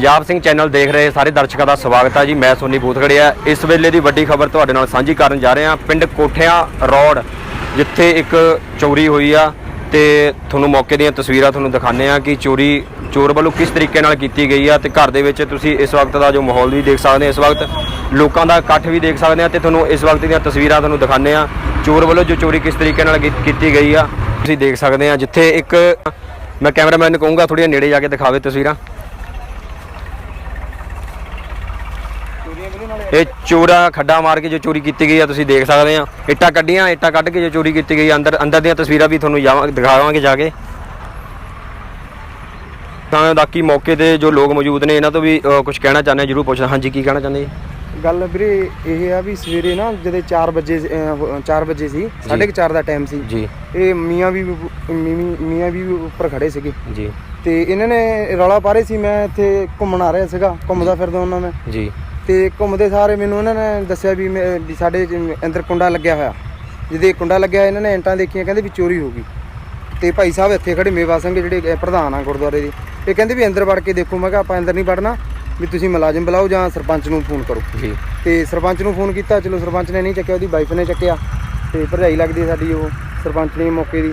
Punjab Singh channel ਦੇਖ ਰਹੇ ਸਾਰੇ ਦਰਸ਼ਕਾਂ ਦਾ ਸਵਾਗਤ ਹੈ ਜੀ। ਮੈਂ ਸੋਨੀ ਬੂਥਗੜਿਆ ਇਸ ਵੇਲੇ ਦੀ ਵੱਡੀ ਖਬਰ ਤੁਹਾਡੇ ਨਾਲ ਸਾਂਝੀ ਕਰਨ ਜਾ ਰਹੇ ਹਾਂ ਪਿੰਡ ਕੋਠਿਆਂ ਰੋਡ, ਜਿੱਥੇ ਇੱਕ ਚੋਰੀ ਹੋਈ ਆ ਤੇ ਤੁਹਾਨੂੰ ਮੌਕੇ ਦੀਆਂ ਤਸਵੀਰਾਂ ਤੁਹਾਨੂੰ ਦਿਖਾਣੇ ਆ ਕਿ ਚੋਰੀ, ਚੋਰ ਵੱਲੋਂ ਕਿਸ ਤਰੀਕੇ ਨਾਲ ਕੀਤੀ ਗਈ ਆ ਤੇ ਘਰ ਦੇ ਵਿੱਚ ਤੁਸੀਂ ਇਸ ਵਕਤ ਦਾ ਜੋ ਮਾਹੌਲ ਵੀ ਦੇਖ ਸਕਦੇ ਆ, ਇਸ ਵਕਤ ਲੋਕਾਂ ਦਾ ਇਕੱਠ ਵੀ ਦੇਖ ਸਕਦੇ ਆ ਤੇ ਤੁਹਾਨੂੰ ਇਸ ਵਕਤ ਦੀਆਂ ਤਸਵੀਰਾਂ ਤੁਹਾਨੂੰ ਦਿਖਾਣੇ ਆ। ਚੋਰ ਵੱਲੋਂ ਜੋ ਚੋਰੀ ਕਿਸ ਤਰੀਕੇ ਨਾਲ ਕੀ- ਕੀਤੀ ਗਈ ਆ, ਤੁਸੀਂ ਦੇਖ ਸਕਦੇ ਆ। ਜਿੱਥੇ ਇੱਕ, ਮੈਂ ਕੈਮਰਾਮੈਨ ਨੂੰ ਕਹੂੰਗਾ ਥੋੜ੍ਹੀਆਂ ਨੇੜੇ ਜਾ ਕੇ ਦਿਖਾਵੇ ਤਸਵੀਰਾਂ। ਇਹ ਚੋਰਾ ਖੱਡਾ ਮਾਰ ਕੇ ਜੋ ਚੋਰੀ ਕੀਤੀ ਗਈ ਆ ਤੁਸੀਂ ਦੇਖ ਸਕਦੇ ਆ। ਇੱਟਾਂ ਕੱਢੀਆਂ ਇੱਟਾਂ ਕੱਢ ਕੇ ਜੋ ਚੋਰੀ ਕੀਤੀ ਗਈ ਅੰਦਰ ਅੰਦਰ ਦੀਆਂ ਤਸਵੀਰਾਂ ਵੀ ਤੁਹਾਨੂੰ ਦਿਖਾਵਾਂਗੇ ਜਾ ਕੇ। ਤਾਂ ਬਾਕੀ ਮੌਕੇ ਤੇ ਜੋ ਲੋਕ ਮੌਜੂਦ ਨੇ ਇਹਨਾਂ ਤੋਂ ਵੀ ਕੁਝ ਕਹਿਣਾ ਚਾਹੁੰਦੇ ਆ ਜਰੂਰ ਪੁੱਛਣਾ। ਹਾਂਜੀ ਕੀ ਕਹਿਣਾ ਚਾਹੁੰਦੇ ਗੱਲ ਵੀਰੇ ਇਹ ਆ ਵੀ ਸਵੇਰੇ ਨਾ ਜਦੋਂ 4 ਵਜੇ 4 ਵਜੇ ਸੀ 4:30 ਦਾ ਟਾਈਮ ਸੀ। ਜੀ। ਇਹ ਮੀਆਂ ਵੀ ਮੀਆਂ ਵੀ ਉੱਪਰ ਖੜੇ ਸੀਗੇ। ਜੀ। ਤੇ ਇਹਨਾਂ ਨੇ ਰੌਲਾ ਪਾ ਰਹੇ ਸੀ ਮੈਂ ਇੱਥੇ ਘੁੰਮਣ ਆ ਰਿਹਾ ਸੀਗਾ ਘੁੰਮਦਾ ਫਿਰਦਾ ਉਹਨਾਂ ਮੈਂ। ਜੀ। ਤੇ ਘੁੰਮਦੇ ਸਾਰੇ ਮੈਨੂੰ ਇਹਨਾਂ ਨੇ ਦੱਸਿਆ ਵੀ ਮੈਂ- ਵੀ ਸਾਡੇ ਅੰਦਰ ਕੁੰਡਾ ਲੱਗਿਆ ਹੋਇਆ। ਜਿਹਦੇ ਕੁੰਡਾ ਲੱਗਿਆ ਇਹਨਾਂ ਨੇ ਇੰਟਾਂ ਦੇਖੀਆਂ ਕਹਿੰਦੇ ਵੀ ਚੋਰੀ ਹੋ ਗਈ। ਤੇ ਭਾਈ ਸਾਹਿਬ ਇੱਥੇ ਖੜੇ ਮੇਵਾ ਸਿੰਘ ਜਿਹੜੇ ਅਹ ਪ੍ਰਧਾਨ ਆ ਗੁਰਦੁਆਰੇ ਦੇ। ਇਹ ਕਹਿੰਦੇ ਵੀ ਅੰਦਰ ਵੜ ਕੇ ਦੇਖੋ ਮੈਂ ਕਿਹਾ ਆਪਾਂ ਅੰਦਰ ਨਹੀਂ ਵੜਨਾ ਵੀ ਤੁਸੀਂ ਮੁਲਾਜ਼ਮ ਬੁਲਾਓ ਜਾਂ ਸਰਪੰਚ ਨੂੰ ਫੋਨ ਕਰੋ। ਜੀ। ਤੇ ਸਰਪੰਚ ਨੂੰ ਫੋਨ ਕੀਤਾ ਚਲੋ ਸਰਪੰਚ ਨੇ ਨਹੀਂ ਚੱਕਿਆ ਉਹਦੀ ਵਾਈਫ ਨੇ ਚੱਕਿਆ। ਤੇ ਭਰਜਾਈ ਲੱਗਦੀ ਹੈ ਸਾਡੀ ਉਹ ਸਰਪੰਚ ਨੇ ਮੌਕੇ ਦੀ।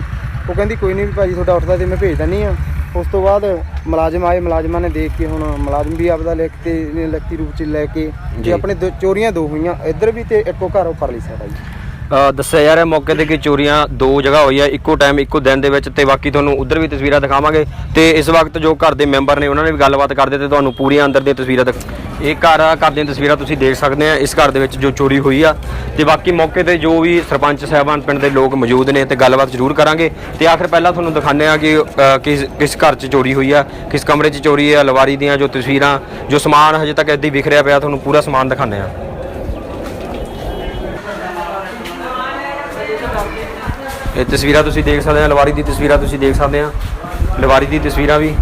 ਉਹ ਕਹਿੰਦੀ ਕੋਈ ਨਹੀਂ ਵੀ ਭਾਜੀ ਤੁਹਾਡਾ ਉੱਠਦਾ ਤੇ ਮੈਂ ਭੇਜ ਦਿੰਨੀ ਆ ਉਸ ਤੋਂ ਬਾਅਦ ਮੁਲਾਜ਼ਮ ਆਏ ਮੁਲਾਜ਼ਮਾਂ ਨੇ ਦੇਖ ਕੇ ਹੁਣ ਮੁਲਾਜ਼ਮ ਵੀ ਆਪਦਾ ਲਿਖ ਤੇ ਲਿਖਤੀ ਰੂਪ ਚ ਲੈ ਕੇ ਜੀ। ਤੇ ਆਪਣੇ ਦੋ- ਚੋਰੀਆਂ ਦੋ ਹੋਈਆਂ ਇੱਧਰ ਵੀ ਤੇ ਇੱਕੋ ਘਰ ਉੱਪਰ ਲਈ ਸਾਡਾ ਜੀ ਦੱਸਿਆ ਜਾ ਰਿਹਾ ਮੌਕੇ ਤੇ ਕਿ ਚੋਰੀਆਂ ਦੋ ਜਗ੍ਹਾ ਹੋਈਆਂ, ਇੱਕੋ ਟਾਈਮ ਇੱਕੋ ਦਿਨ ਦੇ ਵਿੱਚ ਤੇ ਬਾਕੀ ਤੁਹਾਨੂੰ ਉਧਰ ਵੀ ਤਸਵੀਰਾਂ ਦਿਖਾਵਾਂਗੇ ਤੇ ਇਸ ਵਕਤ ਜੋ ਘਰ ਦੇ ਮੈਂਬਰ ਨੇ ਉਹਨਾਂ ਨੇ ਵੀ ਗੱਲਬਾਤ ਕਰਦੇ ਤੇ ਤੁਹਾਨੂੰ ਪੂਰੀਆਂ ਅੰਦਰ ਦੀਆਂ ਤਸਵੀਰਾਂ ਦਿਖ ਇਹ ਘਰ ਆ ਘਰ ਦੀਆਂ ਤਸਵੀਰਾਂ ਤੁਸੀਂ ਦੇਖ ਸਕਦੇ ਆ, ਇਸ ਘਰ ਦੇ ਵਿੱਚ ਜੋ ਚੋਰੀ ਹੋਈ ਆ। ਤੇ ਬਾਕੀ ਮੌਕੇ ਤੇ ਜੋ ਵੀ ਸਰਪੰਚ ਸਾਹਿਬਾਨ ਪਿੰਡ ਦੇ ਲੋਕ ਮੌਜੂਦ ਨੇ, ਤੇ ਗੱਲਬਾਤ ਜ਼ਰੂਰ ਕਰਾਂਗੇ। ਤੇ ਆਖਰ ਪਹਿਲਾਂ ਤੁਹਾਨੂੰ ਦਿਖਾਉਂਦੇ ਆ ਕਿ ਕਿਸ ਕਿਸ ਘਰ 'ਚ ਚੋਰੀ ਹੋਈ ਆ, ਕਿਸ ਕਮਰੇ 'ਚ ਚੋਰੀ ਆ ਲਵਾਰੀ ਦੀਆਂ ਜੋ ਤਸਵੀਰਾਂ, ਜੋ ਸਮਾਨ ਹਜੇ ਤੱਕ ਇੱਦਾਂ ਹੀ ਵਿਖਰਿਆ ਪਿਆ, ਤੁਹਾਨੂੰ ਪੂਰਾ ਸਮਾਨ ਦਿਖਾਉਂਦੇ ਆ। ਇਹ ਤਸਵੀਰਾਂ ਤੁਸੀਂ ਦੇਖ ਸਕਦੇ ਆ, ਲਵਾਰੀ ਦੀ ਤਸਵੀਰਾਂ ਤੁਸੀਂ ਦੇਖ ਸਕਦੇ ਆ। ਲਵਾਰੀ ਦੀ ਤਸਵੀਰਾਂ ਵੀ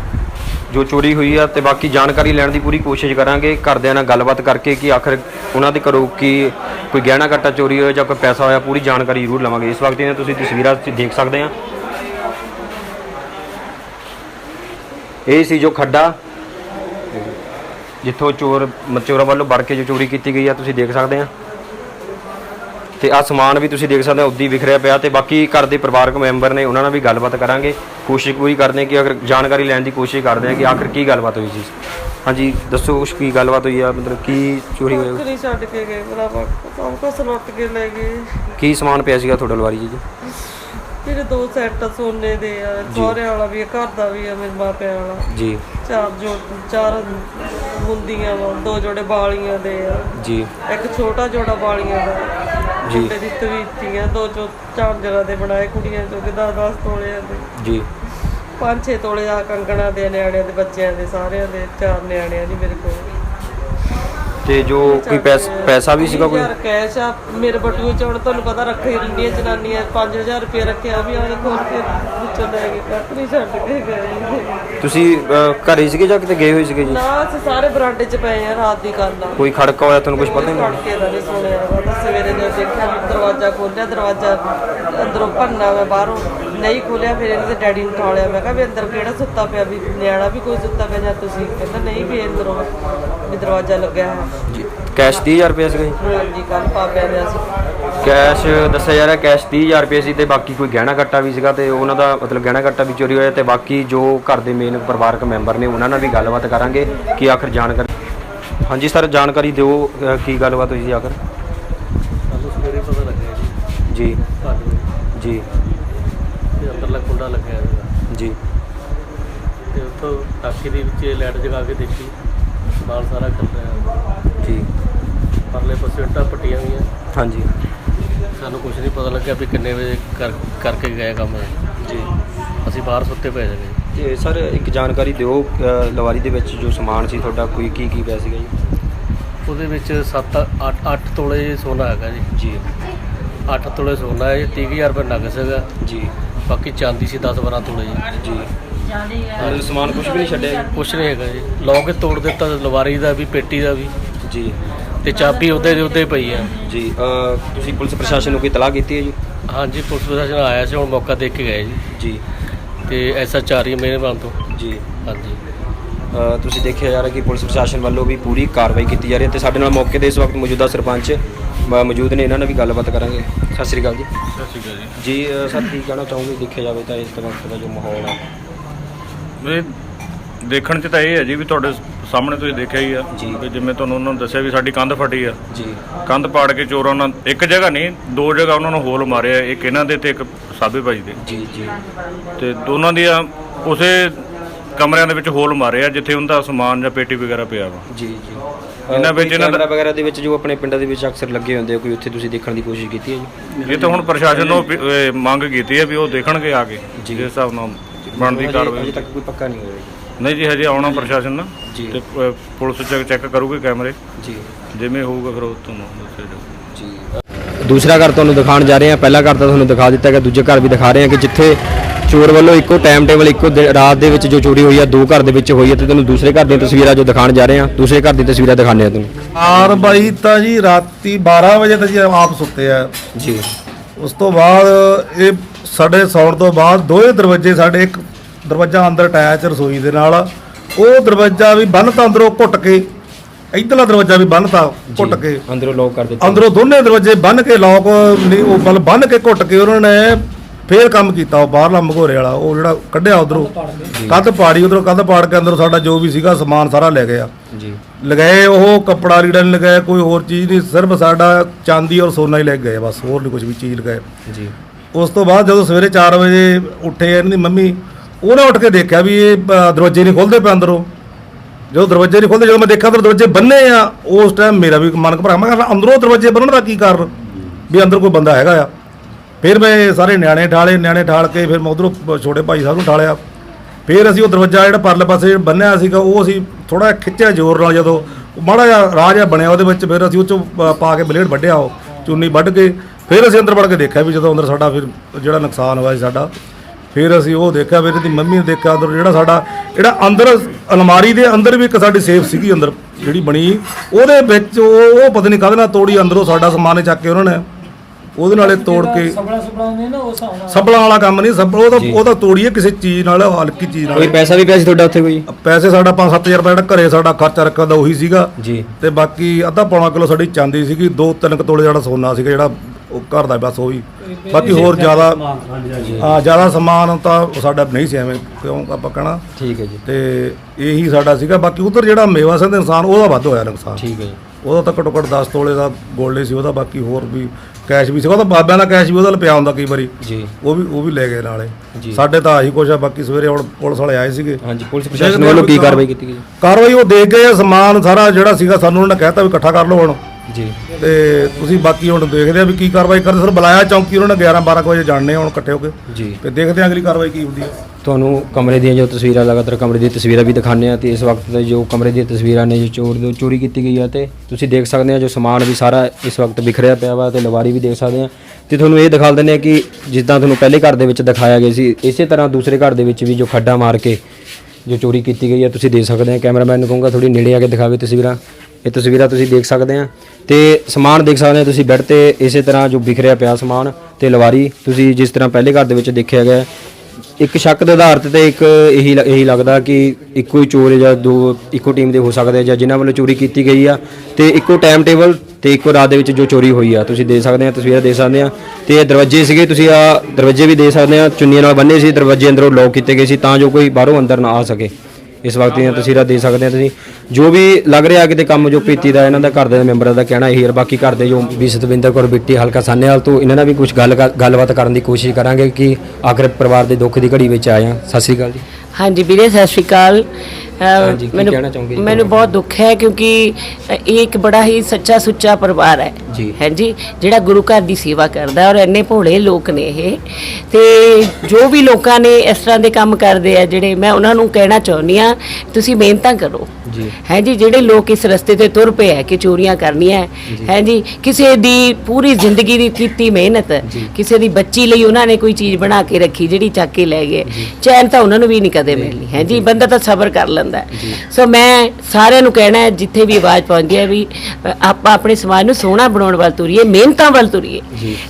ਜੋ ਚੋਰੀ ਹੋਈ ਆ ਤੇ ਬਾਕੀ ਜਾਣਕਾਰੀ ਲੈਣ ਦੀ ਪੂਰੀ ਕੋਸ਼ਿਸ਼ ਕਰਾਂਗੇ, ਘਰਦਿਆਂ ਨਾਲ ਗੱਲਬਾਤ ਕਰਕੇ ਕਿ ਆਖਰ ਉਹਨਾਂ ਦੇ ਘਰੋਂ ਕੀ ਕੋਈ ਗਹਿਣਾ ਘਾਟਾ ਚੋਰੀ ਹੋਇਆ ਜਾਂ ਕੋਈ ਪੈਸਾ ਹੋਇਆ, ਪੂਰੀ ਜਾਣਕਾਰੀ ਜ਼ਰੂਰ ਲਵਾਂਗੇ। ਇਸ ਵਕਤ ਇਹਨਾਂ ਤੁਸੀਂ ਤਸਵੀਰਾਂ ਦੇਖ ਸਕਦੇ ਆ। ਇਹ ਸੀ ਜੋ ਖੱਡਾ, ਜਿੱਥੋਂ ਚੋਰ ਚੋਰਾਂ ਵੱਲੋਂ ਵੜ ਕੇ ਜੋ ਚੋਰੀ ਕੀਤੀ ਗਈ ਆ, ਤੁਸੀਂ ਦੇਖ ਸਕਦੇ ਆ। ਤੇ ਆ ਸਮਾਨ ਵੀ ਤੁਸੀਂ ਦੇਖ ਸਕਦੇ ਹੋ ਉੱਦੀ ਵਿਖਰਿਆ ਪਿਆ ਤੇ ਬਾਕੀ ਘਰ ਦੇ ਪਰਿਵਾਰਕ ਮੈਂਬਰ ਨੇ ਉਹਨਾਂ ਨਾਲ ਵੀ ਗੱਲਬਾਤ ਕਰਾਂਗੇ। ਕੋਸ਼ਿਸ਼ ਪੂਰੀ ਕਰਦੇ ਕਿ ਅਗਰ ਜਾਣਕਾਰੀ ਲੈਣ ਦੀ ਕੋਸ਼ਿਸ਼ ਕਰਦੇ ਹਾਂ ਕਿ ਆਖਰ ਕੀ ਗੱਲਬਾਤ ਹੋਈ ਸੀ। ਹਾਂਜੀ ਦੱਸੋ ਕੁਛ ਕੀ ਗੱਲਬਾਤ ਹੋਈ ਆ ਮਤਲਬ ਕੀ ਚੋਰੀ ਹੋਇਆ ਨਹੀਂ ਛੱਡ ਕੇ ਗਏ ਭਰਾਵਾ ਕੰਮ ਕੋ ਲੁੱਟ ਕੇ ਲੈ ਗਏ। ਕੀ ਸਮਾਨ ਪਿਆ ਸੀਗਾ ਤੁਹਾਡੇ ਅਲਵਾਰੀ 'ਚ ਜੀ? ਮੇਰੇ ਦੋ ਸੈੱਟ ਸੋਨੇ ਦੇ ਆ ਸਹੁਰੇ ਵਾਲਾ ਵੀ ਆ ਘਰ ਦਾ ਵੀ ਆ ਮੇਰੇ ਮਾਪਿਆਂ ਵਾਲਾ। ਜੀ। ਚਾਰ ਜੋ ਚਾਰ ਮੁੰਦੀਆਂ ਵਾ ਦੋ ਜੋੜੇ ਬਾਲੀਆਂ ਦੇ ਆ। ਜੀ। ਇੱਕ ਛੋਟਾ ਜੋੜਾ ਬਾਲੀਆਂ ਦਾ। ਜੀ। ਮੁੰਡੇ ਦੀ ਤਵੀਤੀਆਂ ਦੋ ਚੋ ਚਾਰ ਜਗ੍ਹਾ ਦੇ ਬਣਾਏ ਕੁੜੀਆਂ ਚੋਂ ਕਿ 10 10 ਤੋਲਿਆਂ ਦੇ। ਜੀ। ਪੰਜ ਛੇ ਤੋਲੇ ਆ ਕੰਗਣਾ ਦੇ ਨਿਆਣਿਆਂ ਦੇ ਬੱਚਿਆਂ ਦੇ ਸਾਰਿਆਂ ਦੇ ਚਾਰ ਨਿਆਣਿਆਂ ਦੀ ਮੇਰੇ ਕੋਲ। ਤੇ ਜੋ ਕੋਈ ਪੈਸ- ਪੈਸਾ ਵੀ ਸੀਗਾ ਕੋਈ? ਕੈਸ਼ ਆ ਮੇਰੇ ਬਟੂਏ ਚ ਹੁਣ ਤੁਹਾਨੂੰ ਪਤਾ ਰੱਖੇ ਰਹਿੰਦੀਆਂ ਜਨਾਨੀਆਂ 5000 ਰੁਪਏ ਰੱਖਿਆ ਵੀ ਉਹਨੇ ਖੋਲ ਕੇ ਵਿੱਚੋਂ ਲੈ ਕੇ ਕੱਟ ਨਹੀਂ ਛੱਡ ਕੇ ਗਏ ਤੁਸੀਂ ਅ, ਘਰੇ ਸੀਗੇ ਜਾਂ ਕਿਤੇ ਗਏ ਹੋਏ ਸੀਗੇ ਜੀ? ਨਾ ਅਸੀਂ ਸਾਰੇ ਬਰਾਂਡੇ ਚ ਪਏ ਆ ਰਾਤ ਦੀ ਗੱਲ ਆ। ਕੋਈ ਖੜਕਾ ਹੋਇਆ ਤੁਹਾਨੂੰ ਕੁਝ ਪਤਾ ਨਹੀਂ? ਖੜਕੇ ਦਾ ਨਹੀਂ ਸੁਣਿਆ ਵਾ। ਤਾਂ ਸਵੇਰੇ ਜਦੋਂ ਦੇਖਿਆ ਵੀ ਦਰਵਾਜ਼ਾ ਖੋਲਿਆ ਦਰਵਾਜ਼ਾ ਅੰਦਰੋਂ ਭੰਨਾ ਮੈਂ ਬਾਹਰੋਂ। ਨਹੀਂ ਖੋਲਿਆ ਫਿਰ ਇਹਨੇ ਤੇ ਡੈਡੀ ਨੂੰ ਠਾਲਿਆ ਮੈਂ ਕਿਹਾ ਵੀ ਅੰਦਰ ਕਿਹੜਾ ਸੁੱਤਾ ਪਿਆ ਵੀ ਨਿਆਣਾ ਵੀ ਕੋਈ ਸੁੱਤਾ ਪਿਆ ਜਾਂ ਤੁਸੀਂ? ਕਹਿੰਦਾ ਨਹੀਂ ਵੀ ਅੰਦਰੋਂ ਵੀ ਦਰਵਾਜ਼ਾ ਲੱਗਿਆ ਹੈ ਜੀ ਕੈਸ਼ 30000 ਰੁਪਏ ਸੀਗਾ ਜੀ ਹਾਂਜੀ ਕੱਲ ਪਾਪਿਆ ਦੇ ਅਸੀਂ। ਕੈਸ਼ ਦੱਸਿਆ ਜਾ ਰਿਹਾ ਕੈਸ਼ 30000 ਰੁਪਏ ਸੀ ਤੇ ਬਾਕੀ ਕੋਈ ਗਹਿਣਾ ਗੱਟਾ ਵੀ ਸੀਗਾ ਤੇ ਉਹਨਾਂ ਦਾ ਮਤਲਬ ਗਹਿਣਾ ਗੱਟਾ ਵੀ ਚੋਰੀ ਹੋਇਆ ਤੇ ਬਾਕੀ ਜੋ ਘਰ ਦੇ ਮੇਨ ਪਰਿਵਾਰਕ ਮੈਂਬਰ ਨੇ ਉਹਨਾਂ ਨਾਲ ਵੀ ਗੱਲਬਾਤ ਕਰਾਂਗੇ ਕਿ ਆਖਰ ਜਾਣਕਾਰੀ ਹਾਂਜੀ ਸਰ ਜਾਣਕਾਰੀ ਦਿਓ ਕੀ ਗੱਲਬਾਤ ਹੋਈ ਸੀ ਆਖਰ? ਸਾਨੂੰ ਸਵੇਰੇ ਪਤਾ ਲੱਗਿਆ ਜੀ। ਜੀ। ਜੀ। ਅੰਦਰਲਾ ਕੁੰਡਾ ਲੱਗਿਆ ਸੀਗਾ। ਜੀ। ਤੇ ਉੱਥੋਂ ਟਾਕੀ ਦੇ ਵਿੱਚ ਲਾਈਟ ਜਗਾ ਕੇ ਦੇਖੀ। ਸਮਾਨ ਸਾਰਾ ਖਿਲਰਿਆ ਜੀ। ਪਰਲੇ ਪਾਸੇ ਇੱਟਾਂ ਪੱਟੀਆਂ ਹੋਈਆਂ। ਹਾਂਜੀ। ਸਾਨੂੰ ਕੁਝ ਨਹੀਂ ਪਤਾ ਲੱਗਿਆ ਵੀ ਕਿੰਨੇ ਵਜੇ ਕਰ ਕਰਕੇ ਗਏ ਕੰਮ। ਜੀ। ਅਸੀਂ ਬਾਹਰ ਸੁੱਤੇ ਪਏ ਸੀਗੇ। ਤੇ ਸਰ ਇੱਕ ਜਾਣਕਾਰੀ ਦਿਓ ਅ, ਲਵਾਰੀ ਦੇ ਵਿੱਚ ਜੋ ਸਮਾਨ ਸੀ ਤੁਹਾਡਾ ਕੋਈ ਕੀ ਕੀ ਪਿਆ ਸੀਗਾ ਜੀ? ਉਹਦੇ ਵਿੱਚ 7 8 8 ਤੋਲੇ ਸੋਨਾ ਹੈਗਾ ਜੀ। ਜੀ। 8 ਤੋਲੇ ਸੋਨਾ ਹੈ 30000 ਰੁਪਏ ਨਗ ਸੀਗਾ। ਜੀ। ਬਾਕੀ ਚਾਂਦੀ ਸੀ 10 12 ਤੋਲੇ ਜੀ। ਜੀ। ਮਤਲਬ ਸਮਾਨ ਕੁਝ ਵੀ ਨਹੀਂ ਛੱਡਿਆ ਜੀ? ਕੁਝ ਨਹੀਂ ਹੈਗਾ ਜੀ। ਲੋਕ ਤੋੜ ਦਿੱਤਾ ਲਵਾਰੀ ਦਾ ਵੀ ਪੇਟੀ ਦਾ ਵੀ। ਜੀ। ਤੇ ਚਾਬੀ ਉਹਦੇ ਦੇ ਉੱਤੇ ਪਈ ਆ। ਜੀ ਅ, ਤੁਸੀਂ ਪੁਲਿਸ ਪ੍ਰਸ਼ਾਸਨ ਨੂੰ ਕੋਈ ਤਲਾਹ ਕੀਤੀ ਹੈ ਜੀ? ਹਾਂਜੀ ਪੁਲਿਸ ਪ੍ਰਸ਼ਾਸਨ ਆਇਆ ਸੀ ਹੁਣ ਮੌਕਾ ਦੇਖ ਕੇ ਗਏ ਜੀ। ਜੀ। ਤੇ ਐਸਐਚਆਰ ਹੀ ਮਿਹਰਬਾਨ ਤੋਂ। ਜੀ। ਹਾਂਜੀ। ਅ, ਤੁਸੀਂ ਦੇਖਿਆ ਜਾ ਰਿਹਾ ਕਿ ਪੁਲਿਸ ਪ੍ਰਸ਼ਾਸਨ ਵੱਲੋਂ ਵੀ ਪੂਰੀ ਕਾਰਵਾਈ ਕੀਤੀ ਜਾ ਰਹੀ ਹੈ ਤੇ ਸਾਡੇ ਨਾਲ ਮੌਕੇ ਤੇ ਇਸ ਵਕਤ ਮੌਜੂਦਾ ਸਰਪੰਚ ਮ- ਮੌਜੂਦ ਨੇ ਇਹਨਾਂ ਨਾਲ ਵੀ ਗੱਲਬਾਤ ਕਰਾਂਗੇ। ਸਤਿ ਸ਼੍ਰੀ ਅਕਾਲ ਜੀ। ਸਤਿ ਸ਼੍ਰੀ ਅਕਾਲ ਜੀ। ਜੀ ਅ, ਸਰ ਕੀ ਕਹਿਣਾ ਚਾਹੋਗੇ? ਦੇਖਿਆ ਜਾਵੇ ਤਾਂ ਇਸ ਵਕਤ ਦਾ ਜੋ ਮਾਹੌਲ ਹੈ ਇਹ ਦੇਖਣ 'ਚ ਤਾਂ ਇਹ ਹੈ ਜੀ ਵੀ ਤੁਹਾਡੇ ਸਾਹਮਣੇ ਤੁਸੀਂ ਦੇਖਿਆ ਹੀ ਆ। ਜੀ। ਵੀ ਜਿਵੇਂ ਤੁਹਾਨੂੰ ਉਹਨਾਂ ਨੇ ਦੱਸਿਆ ਵੀ ਸਾਡੀ ਕੰਧ ਫਟੀ ਆ। ਜੀ। ਕੰਧ ਪਾੜ ਕੇ ਚੋਰਾਂ ਨਾਲ ਇੱਕ ਜਗ੍ਹਾ ਨਹੀਂ ਦੋ ਜਗ੍ਹਾ ਉਹਨਾਂ ਨੂੰ ਹੋਲ ਮਾਰਿਆ ਇੱਕ ਇਹਨਾਂ ਦੇ ਤੇ ਇੱਕ ਸਾਬੇ ਭਾਈ ਦੇ। ਜੀ ਜੀ। ਤੇ ਦੋਨਾਂ ਦੀਆਂ ਉਸੇ ਕਮਰਿਆਂ ਦੇ ਵਿੱਚ ਹੋਲ ਮਾਰੇ ਆ ਜਿੱਥੇ ਉਹਦਾ ਸਮਾਨ ਜਾਂ ਪੇਟੀ ਵਗੈਰਾ ਪਿਆ ਵਾ। ਜੀ ਜੀ। ਇਹਨਾਂ ਵਿੱਚ ਇਹਨਾਂ ਦਾ- ਵਗੈਰਾ ਦੇ ਵਿੱਚ ਜੋ ਆਪਣੇ ਪਿੰਡਾਂ ਦੇ ਵਿੱਚ ਅਕਸਰ ਲੱਗੇ ਹੁੰਦੇ ਆ ਕੋਈ ਉੱਥੇ ਤੁਸੀਂ ਦੇਖਣ ਦੀ ਕੋਸ਼ਿਸ਼ ਕੀਤੀ ਹੈ ਜੀ? ਇਹ ਤਾਂ ਹੁਣ ਪ੍ਰਸ਼ਾਸਨ ਨੂੰ ਇਹ ਮੰਗ ਕੀਤੀ ਹੈ ਵੀ ਉਹ ਦੇਖਣਗੇ ਆ ਕੇ ਜੀ। ਜਿਸ ਹਿਸਾਬ ਨਾਲ ਬਣਦੀ ਅਜੇ- ਕਾਰਵਾਈ ਅਜੇ ਤੱਕ ਕੋਈ ਪੱਕਾ ਨਹੀਂ ਹੋਇਆ ਨਹੀਂ ਜੀ ਹਜੇ ਆਉਣਾ ਪ੍ਰਸ਼ਾਸਨ ਨਾ। ਜੀ। ਤੇ ਅ, ਪੁਲਿਸ ਚੈੱਕ ਚੈੱਕ ਕਰੂਗੇ ਕੈਮਰੇ। ਜੀ। ਜਿਵੇਂ ਹੋਊਗਾ ਫਿਰ ਉਹ ਤੁਹਾਨੂੰ ਦੱਸਿਆ ਜਾਊਗਾ। ਜੀ। ਦੂਸਰਾ ਘਰ ਤੁਹਾਨੂੰ ਦਿਖਾਉਣ ਜਾ ਰਹੇ ਹਾਂ। ਪਹਿਲਾ ਘਰ ਤਾਂ ਤੁਹਾਨੂੰ ਦਿਖਾ ਦਿੱਤਾ ਗਿਆ ਦੂਜੇ ਘਰ ਵੀ ਦਿਖਾ ਰਹੇ ਹਾਂ ਕਿ ਜਿੱਥੇ ਚੋਰ ਵੱਲੋਂ ਇੱਕੋ ਟਾਈਮ ਟੇਬਲ ਇੱਕੋ ਰਾਤ ਦੇ ਵਿੱਚ ਜੋ ਚੋਰੀ ਹੋਈ ਹੈ ਦੋ ਘਰ ਦੇ ਵਿੱਚ ਹੋਈ ਹੈ ਤੇ ਤੁਹਾਨੂੰ ਦੂਸਰੇ ਘਰ ਦੀਆਂ ਤਸਵੀਰਾਂ ਜੋ ਦਿਖਾਉਣ ਜਾ ਰਹੇ ਹਾਂ। ਦੂਸਰੇ ਘਰ ਦੀ ਤਸਵੀਰਾਂ ਦਿਖਾਉਂਦੇ ਹਾਂ ਤੁਹਾਨੂੰ। ਆਰ ਬਾਈ ਤਾਂ ਜੀ ਰਾਤੀ 12 ਵਜੇ ਤੱਕ ਜੀ ਆਪ ਸੁੱਤੇ ਆ। ਜੀ। ਉਸ ਤੋਂ ਬਾਅਦ ਇਹ ਸਾਡੇ ਸੌਣ ਤੋਂ ਬਾਅਦ ਦੋਵੇਂ ਦਰਵਾਜ਼ੇ ਸਾਡੇ ਇੱਕ ਦਰਵਾਜ਼ਾ ਅੰਦਰ ਅਟੈਚ ਰਸੋਈ ਦੇ ਨਾਲ ਉਹ ਦਰਵਾਜ਼ਾ ਵੀ ਬੰਨਤਾ ਅੰਦਰੋਂ ਘੁੱਟ ਕੇ ਇਧਰਲਾ ਦਰਵਾਜ਼ਾ ਵੀ ਬੰਨਤਾ ਘੁੱਟ ਕੇ। ਅੰਦਰੋਂ ਲੋਕ ਕਰ ਦਿੱਤੇ। ਅੰਦਰੋਂ ਦੋਨੇ ਦਰਵਾਜ਼ੇ ਬੰਨ ਕੇ ਲੋਕ ਨਹੀਂ ਉਹ ਮਤਲਬ ਬੰਨ ਕੇ ਘੁੱਟ ਕੇ ਉਹਨਾਂ ਨੇ ਫੇਰ ਕੰਮ ਕੀਤਾ ਉਹ ਬਾਹਰਲਾ ਮਘੋਰੇ ਵਾਲਾ ਉਹ ਜਿਹੜਾ ਕੱਢਿਆ ਉਧਰੋਂ। ਕੰਧ ਪਾੜੀ ਉਧਰੋਂ ਕੰਧ ਪਾੜ ਕੇ ਅੰਦਰੋਂ ਸਾਡਾ ਜੋ ਵੀ ਸੀਗਾ ਸਮਾਨ ਸਾਰਾ ਲੈ ਗਿਆ। ਜੀ। ਲਗਾਏ ਉਹ ਕੱਪੜਾ ਲੀੜਾ ਨਹੀਂ ਲਗਾਇਆ ਕੋਈ ਹੋਰ ਚੀਜ਼ ਨਹੀਂ ਸਿਰਫ ਸਾਡਾ ਚਾਂਦੀ ਔਰ ਸੋਨਾ ਹੀ ਲੈ ਕੇ ਗਏ ਬਸ ਹੋਰ ਨਹੀਂ ਕੁਝ ਵੀ ਚੀਜ਼ ਲਗਾਏ। ਜੀ। ਉਸ ਤੋਂ ਬਾਅਦ ਜਦੋਂ ਸਵੇਰੇ 4 ਵਜੇ ਉੱਠੇ ਇਹਨਾਂ ਦੀ ਮੰਮੀ ਉਹਨੇ ਉੱਠ ਕੇ ਦੇਖਿਆ ਵੀ ਇਹ ਦਰਵਾਜ਼ੇ ਨਹੀਂ ਖੁੱਲਦੇ ਪਏ ਅੰਦਰੋਂ। ਜਦੋਂ ਦਰਵਾਜ਼ੇ ਨਹੀਂ ਖੁੱਲਦੇ, ਜਦੋਂ ਮੈਂ ਦੇਖਿਆ ਤਾਂ ਦਰਵਾਜ਼ੇ ਬੰਨੇ ਆ, ਉਸ ਟਾਈਮ ਮੇਰਾ ਵੀ ਮਨ ਘਬਰਾ ਮੈਂ ਕਿਹਾ ਅੰਦਰੋਂ ਦਰਵਾਜ਼ੇ ਬੰਨਣ ਦਾ ਕੀ ਕਾਰਨ? ਵੀ ਅੰਦਰ ਕੋਈ ਬੰਦਾ ਹੈਗਾ ਆ। ਫਿਰ ਮੈਂ ਸਾਰੇ ਨਿਆਣੇ ਠਾਲੇ ਨਿਆਣੇ ਠਾਲ ਕੇ ਫਿਰ ਮੈਂ ਉਧਰੋਂ ਛੋਟੇ ਭਾਈ ਸਾਹਿਬ ਨੂੰ ਠਾਲਿਆ ਫਿਰ ਅਸੀਂ ਉਹ ਦਰਵਾਜ਼ਾ ਜਿਹੜਾ ਪਰਲੇ ਪਾਸੇ ਬੰਨਿਆ ਸੀਗਾ, ਉਹ ਅਸੀਂ ਥੋੜਾ ਖਿੱਚਿਆ ਜ਼ੋਰ ਨਾਲ ਜਦੋਂ ਮਾੜਾ ਜਿਹਾ ਰਾਹ ਜਿਹਾ ਬਣਿਆ ਉਹਦੇ ਵਿੱਚ, ਫਿਰ ਅਸੀਂ ਉਹ ਚੋਂ ਪਾ ਕੇ ਬਲੇਡ ਵੱਢਿਆ ਉਹ, ਚੁੰਨੀ ਵੱਢ ਕੇ। ਫਿਰ ਅਸੀਂ ਅੰਦਰ ਵੜ ਕੇ ਦੇਖਿਆ ਵੀ ਜਦੋਂ ਅੰਦਰ ਸਾਡਾ ਫਿਰ ਜਿਹੜਾ ਨੁਕਸਾਨ ਹੋਇਆ ਸੀ ਸਾਡਾ ਫਿਰ ਅਸੀਂ ਉਹ ਦੇਖਿਆ ਫਿਰ ਇਹਦੀ ਮੰਮੀ ਨੇ ਦੇਖਿਆ ਅੰਦਰ ਜਿਹੜਾ ਸਾਡਾ ਜਿਹੜਾ ਅੰਦਰ ਅਲਮਾਰੀ ਦੇ ਅੰਦਰ ਵੀ ਇੱਕ ਸਾਡੀ ਸੇਫ ਸੀਗੀ ਅੰਦਰ ਜਿਹੜੀ ਬਣੀ। ਉਹਦੇ ਵਿੱਚ ਉਹ ਉਹ ਪਤਾ ਨਹੀਂ ਕਾਹਦੇ ਨਾਲ ਤੋੜੀ ਅੰਦਰੋਂ ਸਾਡਾ ਸਮਾਨ ਚੱਕ ਕੇ ਉਹਨਾਂ ਨੇ ਉਹਦੇ ਨਾਲੇ ਤੋੜ ਕੇ। ਸਬਲਾਂ ਵਾਲਾ ਕੰਮ ਨਹੀਂ ਸਬ ਉਹ ਤਾਂ ਉਹ ਤਾਂ ਤੋੜੀਏ ਕਿਸੇ ਚੀਜ਼ ਨਾਲ ਹਲਕੀ ਚੀਜ਼ ਕੋਈ ਨਾਲ ਪੈਸਾ ਵੀ ਪਿਆ ਸੀ ਤੁਹਾਡਾ ਉੱਥੇ ਕੋਈ? ਪੈਸੇ ਸਾਡਾ 5-7000 ਰੁਪਏ ਜਿਹੜਾ ਘਰੇ ਸਾਡਾ ਖਰਚਾ ਰੱਖਣ ਦਾ ਉਹੀ ਸੀਗਾ। ਜੀ। ਤੇ ਬਾਕੀ ਅੱਧਾ ਪੌਣਾ ਕਿਲੋ ਸਾਡੀ ਚਾਂਦੀ ਸੀਗੀ 2-3 ਤੋਲੇ ਜਿਹੜਾ ਸੋਨਾ ਸੀਗਾ ਜਿਹੜਾ ਉਹ ਘਰ ਦਾ ਬਸ ਉਹੀ। ਬਾਕੀ ਹੋਰ ਜ਼ਿਆਦਾ ਹਾਂ ਜ਼ਿਆਦਾ ਸਮਾਨ ਤਾਂ ਸਾਡਾ ਨਹੀਂ ਸੀ ਐਵੇਂ ਕਿਉਂ ਆਪਾਂ ਕਹਣਾ? ਠੀਕ ਹੈ ਜੀ। ਤੇ ਇਹੀ ਸਾਡਾ ਸੀਗਾ ਬਾਕੀ ਉਧਰ ਜਿਹੜਾ ਮੇਵਾ ਸਿੰਘ ਇਨਸਾਨ ਉਹਦਾ ਵੱਧ ਹੋਇਆ ਨੁਕਸਾਨ। ਠੀਕ ਹੈ ਜੀ। ਉਹਦਾ ਤਾਂ ਘੱਟੋ ਘੱਟ 10 ਤੋਲੇ ਦਾ ਗੋਲਡੇ ਸੀ ਉਹਦਾ ਬਾਕੀ ਹੋਰ ਵੀ ਕੈਸ਼ ਵੀ ਸੀ। ਉਹਦਾ ਬਾਬਿਆਂ ਦਾ ਕੈਸ਼ ਵੀ ਉਹਦਾ ਪਿਆ ਹੁੰਦਾ ਕਈ ਵਾਰੀ। ਜੀ। ਉਹ ਵੀ ਉਹ ਵੀ ਲੈ ਗਏ ਨਾਲੇ। ਸਾਡੇ ਤਾਂ ਆਹੀ ਕੁਛ ਆ ਬਾਕੀ ਸਵੇਰੇ ਹੁਣ ਪੁਲਿਸ ਵਾਲੇ ਆਏ ਸੀਗੇ। ਹਾਂਜੀ ਪੁਲਿਸ ਪ੍ਰਸ਼ਾਸਨ ਵੱਲੋਂ ਕੀ ਕਾਰਵਾਈ ਕੀਤੀ ਗਈ? ਕਾਰਵਾਈ ਉਹ ਦੇਖ ਗਏ ਸਮਾਨ ਸਾਰਾ ਜਿਹੜਾ ਸੀਗਾ ਸਾਨੂੰ ਉਹਨਾਂ ਨੇ ਕਹਿਤਾ ਵੀ ਇਕੱਠਾ ਕਰ ਲਓ ਹੁਣ। ਜੀ। ਤੇ ਤੁਸੀਂ ਬਾਕੀ ਹੁਣ ਦੇਖਦੇ ਆ ਵੀ ਕੀ ਕਾਰਵਾਈ ਕਰਦੇ। ਸਰ ਬੁਲਾਇਆ ਚੌਂਕੀ ਉਹਨਾਂ ਨੇ 11 12 ਕੁ ਵਜੇ ਜਾਣਨੇ ਹੁਣ ਇਕੱਠੇ ਹੋ ਕੇ। ਜੀ। ਤੇ ਦੇਖਦੇ ਆ ਅਗਲੀ ਕਾਰਵਾਈ ਕੀ ਹੁੰਦੀ ਹੈ ਤੁਹਾਨੂੰ ਕਮਰੇ ਦੀਆਂ ਜੋ ਤਸਵੀਰਾਂ ਲਗਾਤਾਰ ਕਮਰੇ ਦੀਆਂ ਤਸਵੀਰਾਂ ਵੀ ਦਿਖਾਉਂਦੇ ਆ ਤੇ ਇਸ ਵਕਤ ਦੇ ਜੋ ਕਮਰੇ ਦੀਆਂ ਤਸਵੀਰਾਂ ਨੇ ਜੋ ਚੋਰ ਦੀ ਚੋਰੀ ਕੀਤੀ ਗਈ ਆ ਤੇ ਤੁਸੀਂ ਦੇਖ ਸਕਦੇ ਆ ਜੋ ਸਮਾਨ ਵੀ ਸਾਰਾ ਇਸ ਵਕਤ ਬਿਖਰਿਆ ਪਿਆ ਵਾ ਤੇ ਲਵਾਰੀ ਵੀ ਦੇਖ ਸਕਦੇ ਆ। ਤੇ ਤੁਹਾਨੂੰ ਇਹ ਦਿਖਾ ਦਿੰਦੇ ਆ ਕਿ ਜਿੱਦਾਂ ਤੁਹਾਨੂੰ ਪਹਿਲੇ ਘਰ ਦੇ ਵਿੱਚ ਦਿਖਾਇਆ ਗਿਆ ਸੀ ਇਸੇ ਤਰ੍ਹਾਂ ਦੂਸਰੇ ਘਰ ਦੇ ਵਿੱਚ ਵੀ ਜੋ ਖੱਡਾ ਮਾਰ ਕੇ ਜੋ ਚੋਰੀ ਕੀਤੀ ਗਈ ਹੈ, ਤੁਸੀਂ ਦੇਖ ਸਕਦੇ ਆ ਕੈਮਰਾਮੈਨ ਨੂੰ ਕਹੂੰਗਾ ਥੋੜੀ ਨੇੜੇ ਆ ਕੇ ਦਿਖਾਵੇ ਤਸਵੀਰਾਂ। ਇਹ ਤਸਵੀਰਾਂ ਤੁਸੀਂ ਦੇਖ ਸਕਦੇ ਆ ਤੇ ਸਮਾਨ ਦੇਖ ਸਕਦੇ ਆ ਤੁਸੀਂ ਬੈੱਡ ਤੇ, ਇਸੇ ਤਰ੍ਹਾਂ ਜੋ ਵਿਖਰਿਆ ਪਿਆ ਸਮਾਨ ਤੇ ਲਵਾਰੀ। ਤੁਸੀਂ ਜਿਸ ਤਰ੍ਹਾਂ ਪਹਿਲੇ ਘਰ ਦੇ ਵਿੱਚ ਦੇਖਿਆ ਗਿਆ ਇੱਕ ਸ਼ੱਕ ਦੇ ਆਧਾਰ ਤੇ ਤੇ ਇੱਕ ਇਹੀ ਲ- ਇਹੀ ਲੱਗਦਾ ਕਿ ਇੱਕੋ ਹੀ ਚੋਰ ਜਾਂ ਦੋ, ਇੱਕੋ ਟੀਮ ਦੇ ਹੋ ਸਕਦੇ ਆ ਜਾਂ ਜਿਨ੍ਹਾਂ ਵੱਲੋਂ ਚੋਰੀ ਕੀਤੀ ਗਈ ਆ। ਤੇ ਇੱਕੋ ਟਾਈਮ ਟੇਬਲ ਤੇ ਇੱਕੋ ਰਾਤ ਦੇ ਵਿੱਚ ਜੋ ਚੋਰੀ ਹੋਈ ਆ, ਤੁਸੀਂ ਦੇ ਸਕਦੇ ਆ, ਤਸਵੀਰਾਂ ਦੇ ਸਕਦੇ ਆ। ਤੇ ਇਹ ਦਰਵਾਜ਼ੇ ਸੀਗੇ, ਤੁਸੀਂ ਆ ਦਰਵਾਜ਼ੇ ਵੀ ਦੇ ਸਕਦੇ ਆ, ਚੁੰਨੀਆਂ ਨਾਲ ਬੰਨੇ ਸੀ, ਦਰਵਾਜ਼ੇ ਅੰਦਰੋਂ ਲੌਕ ਕੀਤੇ ਗਏ ਸੀ ਤਾਂ ਜੋ ਕੋਈ ਬਾਹਰੋਂ ਅੰਦਰ ਨਾ ਆ ਸਕੇ। ਇਸ ਵਕਤ ਦੀਆਂ ਤਸਵੀਰਾਂ ਦੇ ਸਕਦੇ ਆ ਤੁਸੀਂ। ਜੋ ਵੀ ਲੱਗ ਰਿਹਾ ਕਿਤੇ ਕੰਮ ਜੋ ਪੀਤੀ ਦਾ, ਇਹਨਾਂ ਦਾ ਘਰ ਦੇ ਮੈਂਬਰਾਂ ਦਾ ਕਹਿਣਾ ਇਹੀ ਹੈ। ਬਾਕੀ ਘਰ ਦੇ ਜੋ ਵੀ ਸਤਵਿੰਦਰ ਕੌਰ, ਬਿੱਟੀ ਹਲਕਾ ਸਾਨੇਵਾਲ ਤੋਂ ਇਹਨਾਂ ਨਾਲ ਵੀ ਕੁਝ ਗੱਲ ਗੱਲਬਾਤ ਕਰਨ ਦੀ ਕੋਸ਼ਿਸ਼ ਕਰਾਂਗੇ ਕਿ ਆਖਰ ਪਰਿਵਾਰ ਦੇ ਦੁੱਖ ਦੀ ਘੜੀ ਵਿੱਚ ਆਏ ਆ ਸਤਿ ਸ੍ਰੀ ਅਕਾਲ ਜੀ। ਹਾਂਜੀ ਵੀਰੇ, ਸਤਿ ਸ਼੍ਰੀ ਅਕਾਲ। ਹਾਂਜੀ, ਕੀ ਕਹਿਣਾ ਚਾਹੋਗੇ ਜੀ? ਮੈਨੂੰ ਬਹੁਤ ਦੁੱਖ ਹੈ ਕਿਉਂਕਿ ਇਹ ਇੱਕ ਬੜਾ ਹੀ ਸੱਚਾ ਸੁੱਚਾ ਪਰਿਵਾਰ ਹੈ। ਜੀ। ਹਾਂਜੀ ਜਿਹੜਾ ਗੁਰੂ ਘਰ ਦੀ ਸੇਵਾ ਕਰਦਾ ਹੈ ਔਰ ਇੰਨੇ ਭੋਲੇ ਲੋਕ ਨੇ ਇਹ। ਤੇ ਜੋ ਵੀ ਲੋਕਾਂ ਨੇ ਇਸ ਤਰ੍ਹਾਂ ਦੇ ਕੰਮ ਕਰਦੇ ਆ ਜਿਹੜੇ ਮੈਂ ਉਹਨਾਂ ਨੂੰ ਕਹਿਣਾ ਚਾਹੁੰਦੀ ਆ ਤੁਸੀਂ ਮਿਹਨਤਾਂ ਕਰੋ। ਜੀ। ਹੈ ਜੀ ਜਿਹੜੇ ਲੋਕ ਇਸ ਰਸਤੇ ਤੇ ਤੁਰ ਪਏ ਹੈ ਕਿ ਚੋਰੀਆਂ ਕਰਨੀਆਂ ਹੈ ਜੀ। ਕਿਸੇ ਦੀ ਪੂਰੀ ਜ਼ਿੰਦਗੀ ਦੀ ਕੀਤੀ ਮਿਹਨਤ ਕਿਸੇ ਦੀ ਬੱਚੀ ਲਈ ਉਹਨਾਂ ਨੇ ਕੋਈ ਚੀਜ਼ ਬਣਾ ਕੇ ਰੱਖੀ ਜਿਹੜੀ ਚੱਕ ਕੇ ਲੈ ਗਏ ਚੈਨ ਤਾਂ ਉਹਨਾਂ ਨੂੰ ਵੀ ਨਹੀਂ ਕਦੇ ਮਿਲਣੀ। ਹੈ ਜੀ ਬੰਦਾ ਤਾਂ ਸਬਰ ਕਰ ਲੈਂਦਾ। ਜਾਂਦਾ ਹੈ। ਸੋ ਮੈਂ ਸਾਰਿਆਂ ਨੂੰ ਕਹਿਣਾ ਹੈ ਜਿੱਥੇ ਵੀ ਆਵਾਜ਼ ਪਹੁੰਚਦੀ ਹੈ ਵੀ ਅ, ਆਪਾਂ ਆਪਣੇ ਸਮਾਜ ਨੂੰ ਸੋਹਣਾ ਬਣਾਉਣ ਵੱਲ ਤੁਰੀਏ ਮਿਹਨਤਾਂ ਵੱਲ ਤੁਰੀਏ।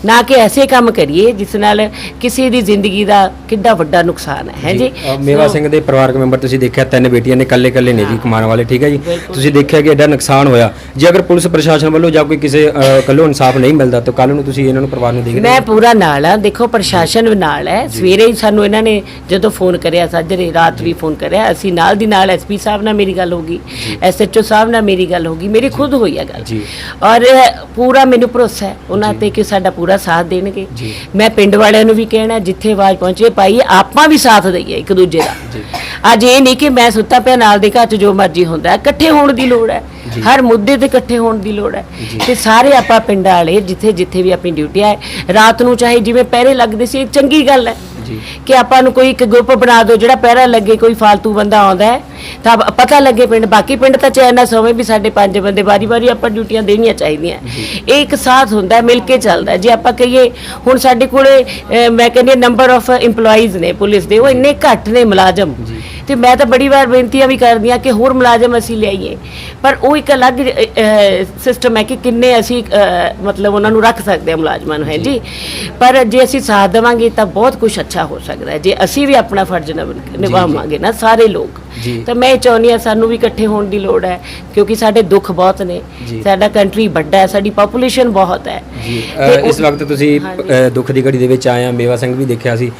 ਨਾ ਕਿ ਐਸੇ ਕੰਮ ਕਰੀਏ ਜਿਸ ਨਾਲ ਕਿਸੇ ਦੀ ਜ਼ਿੰਦਗੀ ਦਾ ਕਿੱਡਾ ਵੱਡਾ ਨੁਕਸਾਨ ਹੈ। ਹੈ ਜੀ। ਅ, ਮੇਵਾ ਸਿੰਘ ਦੇ ਪਰਿਵਾਰਕ ਮੈਂਬਰ ਤੁਸੀਂ ਦੇਖਿਆ ਤਿੰਨ ਬੇਟੀਆਂ ਨੇ ਕੱਲੇ ਕੱਲੇ ਨੇ ਜੀ ਕਮਾਉਣ ਵਾਲੇ ਠੀਕ ਹੈ ਜੀ? ਤੁਸੀਂ ਦੇਖਿਆ ਕਿ ਐਡਾ ਨੁਕਸਾਨ ਹੋਇਆ। ਜੇ ਅਗਰ ਪੁਲਿਸ ਪ੍ਰਸ਼ਾਸਨ ਵੱਲੋਂ ਜਾਂ ਕੋਈ ਕਿਸੇ ਅ, ਕੱਲੋਂ ਇਨਸਾਫ ਨਹੀਂ ਮਿਲਦਾ ਤਾਂ ਕੱਲ ਨੂੰ ਤੁਸੀਂ ਇਹਨਾਂ ਨੂੰ ਪਰਿਵਾਰ ਨੂੰ ਦੇਖਦੇ ਮੈਂ ਪੂਰਾ ਨਾਲ ਆ ਦੇਖੋ ਪ੍ਰਸ਼ਾਸਨ ਵੀ ਨਾਲ ਹੈ। ਸਵੇਰੇ ਹੀ ਸਾਨੂੰ ਇਹਨਾਂ ਨੇ ਜਦੋਂ ਫੋਨ ਕਰਿਆ ਸਾਜਰੇ ਰਾਤ ਵੀ ਫੋਨ ਕਰਿਆ ਅਸੀਂ ਨਾਲ ਦੀ ਨਾਲ ਐਸਪੀ ਸਾਹਿਬ ਨਾਲ ਮੇਰੀ ਗੱਲ ਹੋ ਗਈ ਐਸਐਚਓ ਸਾਹਿਬ ਨਾਲ ਮੇਰੀ ਗੱਲ ਹੋ ਗਈ ਮੇਰੀ ਖੁਦ ਹੋਈ ਹੈ ਗੱਲ। ਜੀ। ਔਰ ਪੂਰਾ ਮੈਨੂੰ ਭਰੋਸਾ ਹੈ ਉਹਨਾਂ ਤੇ ਕਿ ਸਾਡਾ ਪੂਰਾ ਸਾਥ ਦੇਣਗੇ। ਮੈਂ ਪਿੰਡ ਵਾਲਿਆਂ ਨੂੰ ਵੀ ਕਹਿਣਾ ਜਿੱਥੇ ਆਵਾਜ਼ ਪਹੁੰਚੇ ਭਾਈ ਆਪਾਂ ਵੀ ਸਾਥ ਦਈਏ ਇੱਕ ਦੂਜੇ ਦਾ। ਅੱਜ ਇਹ ਨਹੀਂ ਕਿ ਮੈਂ ਸੁੱਤਾ ਪਿਆ ਨਾਲ ਦੇ ਘਰ 'ਚ ਜੋ ਮਰਜ਼ੀ ਹੁੰਦਾ ਇਕੱਠੇ ਹੋਣ ਦੀ ਲੋੜ ਹੈ। ਹਰ ਮੁੱਦੇ ਤੇ ਇਕੱਠੇ ਹੋਣ ਦੀ ਲੋੜ ਹੈ। ਤੇ ਸਾਰੇ ਆਪਾਂ ਪਿੰਡਾਂ ਵਾਲੇ ਜਿੱਥੇ ਜਿੱਥੇ ਵੀ ਆਪਣੀ ਡਿਊਟੀ ਹੈ ਰਾਤ ਨੂੰ ਚਾਹੇ ਜਿਵੇਂ ਪਹਿਰੇ ਲੱਗਦੇ ਸੀ ਇਹ ਚੰਗੀ ਗੱਲ ਹੈ। ਕਿ ਆਪਾਂ ਨੂੰ ਕੋਈ ਇੱਕ ਗਰੁੱਪ ਬਣਾ ਦਿਓ ਜਿਹੜਾ ਪਹਿਰਾ ਲੱਗੇ ਕੋਈ ਫालतू ਬੰਦਾ ਆਉਂਦਾ ਹੈ ਤਾਂ ਪਤਾ ਲੱਗੇ ਪਿੰਡ। ਬਾਕੀ ਪਿੰਡ ਤਾਂ ਚੈਨ ਨਾਲ ਸੋਵੇਂ ਵੀ ਸਾਡੇ ਪੰਜ ਬੰਦੇ ਵਾਰੀ-ਵਾਰੀ ਆਪਾਂ ਡਿਊਟੀਆਂ ਦੇਣੀਆਂ ਚਾਹੀਦੀਆਂ। ਇਹ ਇੱਕ ਸਾਥ ਹੁੰਦਾ ਮਿਲ ਕੇ ਚੱਲਦਾ। ਜੇ ਆਪਾਂ ਕਹੀਏ ਹੁਣ ਸਾਡੇ ਕੋਲੇ ਮੈਂ ਕਹਿੰਦੀ ਨੰਬਰ ਆਫ EMPLOYEES ਨੇ ਪੁਲਿਸ ਦੇ ਉਹ ਇੰਨੇ ਘੱਟ ਨੇ ਮੁਲਾਜ਼ਮ। ਤੇ ਮੈਂ ਤਾਂ ਬੜੀ ਵਾਰ ਬੇਨਤੀਆਂ ਵੀ ਕਰਦੀ ਹਾਂ ਕਿ ਹੋਰ ਮੁਲਾਜ਼ਮ ਅਸੀਂ ਲਿਆਈਏ। ਪਰ ਉਹ ਇੱਕ ਅਲੱਗ ਸਿਸਟਮ ਹੈ ਕਿ ਕਿੰਨੇ ਅਸੀਂ ਮਤਲਬ ਉਹਨਾਂ ਨੂੰ ਰੱਖ ਸਕਦੇ ਹਾਂ ਮੁਲਾਜ਼ਮਾਂ ਨੂੰ ਹੈ ਜੀ? ਪਰ ਜੇ ਅਸੀਂ ਸਾਥ ਦੇਵਾਂਗੇ ਤਾਂ ਬਹੁਤ ਕੁਝ ਅੱਛਾ ਹੋ ਸਕਦਾ ਹੈ। ਜੇ ਅਸੀਂ ਵੀ ਆਪਣਾ ਫਰਜ਼ ਨਿਭ- ਨਿਭਾਵਾਂਗੇ ਨਾ ਸਾਰੇ ਲੋਕ। ਤਾਂ ਮੈਂ ਚਾਹੁੰਦੀ ਹਾਂ ਸਾਨੂੰ ਵੀ ਇਕੱਠੇ ਹੋਣ ਦੀ ਲੋੜ ਹੈ ਕਿਉਂਕਿ ਸਾਡੇ ਦੁੱਖ ਬਹੁਤ ਨੇ। ਸਾਡਾ ਕੰਟਰੀ ਵੱਡਾ ਹੈ ਸਾਡੀ ਪੋਪੂਲੇਸ਼ਨ ਬਹੁਤ ਹੈ। ਇਸ ਵਕਤ ਤੁਸੀਂ ਦੁੱਖ ਦੀ ਘੜੀ ਦੇ ਵਿੱਚ ਆਏ ਆ ਮੇਵਾ ਸਿੰਘ ਵੀ ਦੇਖਿਆ ਸੀ।